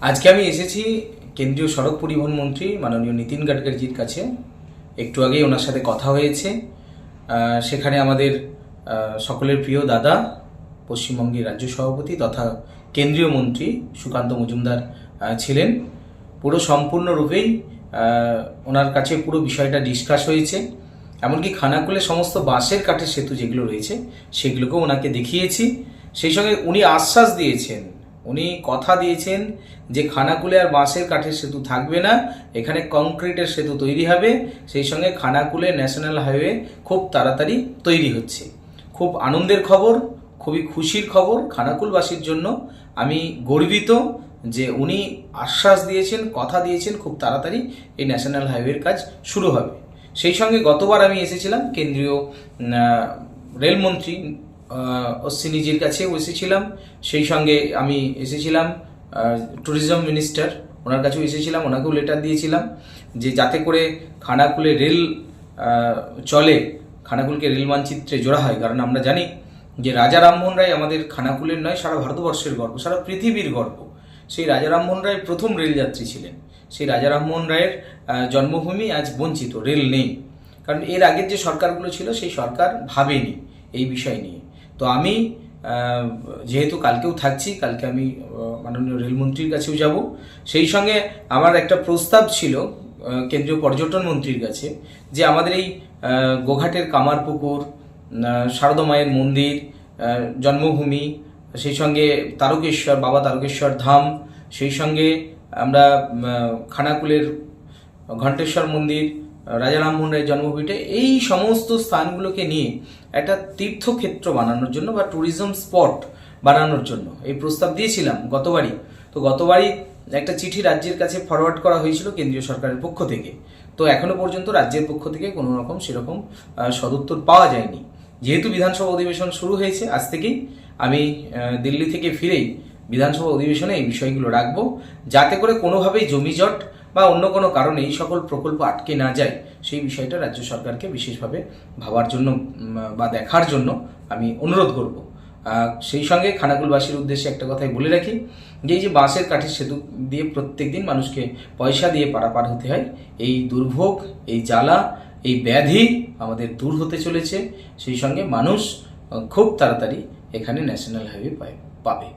আজকে আমি এসেছি কেন্দ্রীয় সড়ক পরিবহন মন্ত্রী মাননীয় নীতিন গাডকারিজির কাছে। একটু আগেই ওনার সাথে কথা হয়েছে। সেখানে আমাদের সকলের প্রিয় দাদা, পশ্চিমবঙ্গের রাজ্য সভাপতি তথা কেন্দ্রীয় মন্ত্রী সুকান্ত মজুমদার ছিলেন। পুরো সম্পূর্ণরূপেই ওনার কাছে পুরো বিষয়টা ডিসকাস হয়েছে। এমনকি খানাকুলে সমস্ত বাঁশের কাঠের সেতু যেগুলো রয়েছে, সেগুলোকেও ওনাকে দেখিয়েছি। সেই সঙ্গে উনি আশ্বাস দিয়েছেন উনি কথা দিয়েছেন যে খানাকুলে আর বাঁশের কাঠের সেতু থাকবে না, এখানে কংক্রিটের সেতু তৈরি হবে, সেই সঙ্গে খানাকুলে ন্যাশনাল হাইওয়ে খুব তাড়াতাড়ি তৈরি হচ্ছে। খুব আনন্দের খবর, খুবই খুশির খবর খানাকুলবাসীর জন্য। আমি গর্বিত যে উনি আশ্বাস দিয়েছেন, কথা দিয়েছেন, খুব তাড়াতাড়ি এই ন্যাশনাল হাইওয়ের কাজ শুরু হবে। সেই সঙ্গে গতবার আমি এসেছিলাম কেন্দ্রীয় রেলমন্ত্রী অশ্বিনীজির কাছেও এসেছিলাম, সেই সঙ্গে আমি এসেছিলাম ট্যুরিজম মিনিস্টার ওনার কাছেও এসেছিলাম, ওনাকেও লেটার দিয়েছিলাম, যে যাতে করে খানাকুলে রেল চলে, খানাকুলকে রেল মানচিত্রে জোড়া হয়, কারণ আমরা জানি যে রাজা রামমোহন রায় আমাদের খানাকুলের নয়, সারা ভারতবর্ষের গর্ব, সারা পৃথিবীর গর্ব। সেই রাজা রামমোহন রায় প্রথম রেলযাত্রী ছিলেন। সেই রাজা রামমোহন রায়ের জন্মভূমি আজ বঞ্চিত, রেল নেই। কারণ এর আগের যে সরকারগুলো ছিল, সেই সরকার ভাবেনি এই বিষয় নিয়ে। তো আমি যেহেতু কালকেও থাকছি, কালকে আমি মাননীয় রেলমন্ত্রীর কাছেও যাব। সেই সঙ্গে আমার একটা প্রস্তাব ছিল কেন্দ্রীয় পর্যটন মন্ত্রীর কাছে, যে আমাদের এই গোঘাটের কামারপুকুর শারদা মায়ের মন্দির জন্মভূমি, সেই সঙ্গে তারকেশ্বর, বাবা তারকেশ্বর ধাম, সেই সঙ্গে আমরা খানাকুলের ঘণ্টেশ্বর মন্দির রাজা রামমোহন রায়ের জন্মভূমিটা এই সমস্ত স্থানগুলোকে নিয়ে একটা তীর্থক্ষেত্র বানানোর জন্য বা ট্যুরিজম স্পট বানানোর জন্য এই প্রস্তাব দিয়েছিলাম গতবারই। তো গতবারই একটা চিঠি রাজ্যের কাছে ফরওয়ার্ড করা হয়েছিল কেন্দ্রীয় সরকারের পক্ষ থেকে। তো এখনও পর্যন্ত রাজ্যের পক্ষ থেকে কোনো রকম সেরকম সদুত্তর পাওয়া যায়নি। যেহেতু বিধানসভা অধিবেশন শুরু হয়েছে, আজ থেকেই আমি দিল্লি থেকে ফিরেই বিধানসভা অধিবেশনে এই বিষয়গুলো রাখব। যাতে করে কোনোভাবেই জমিজট বা অন্য কোনো কারণে এই সকল প্রকল্প আটকে না যায়, সেই বিষয়টা রাজ্য সরকারকে বিশেষভাবে ভাবার জন্য বা দেখার জন্য আমি অনুরোধ করব। সেই সঙ্গে খানাকুলবাসীর উদ্দেশ্যে একটা কথাই বলে রাখি যে, এই যে বাঁশের কাঠের সেতু দিয়ে প্রত্যেক দিন মানুষকে পয়সা দিয়ে পারাপার হতে হয়, এই দুর্ভোগ, এই জ্বালা, এই ব্যাধি আমাদের দূর হতে চলেছে। সেই সঙ্গে মানুষ খুব তাড়াতাড়ি এখানে ন্যাশনাল হাইওয়ে পাবে।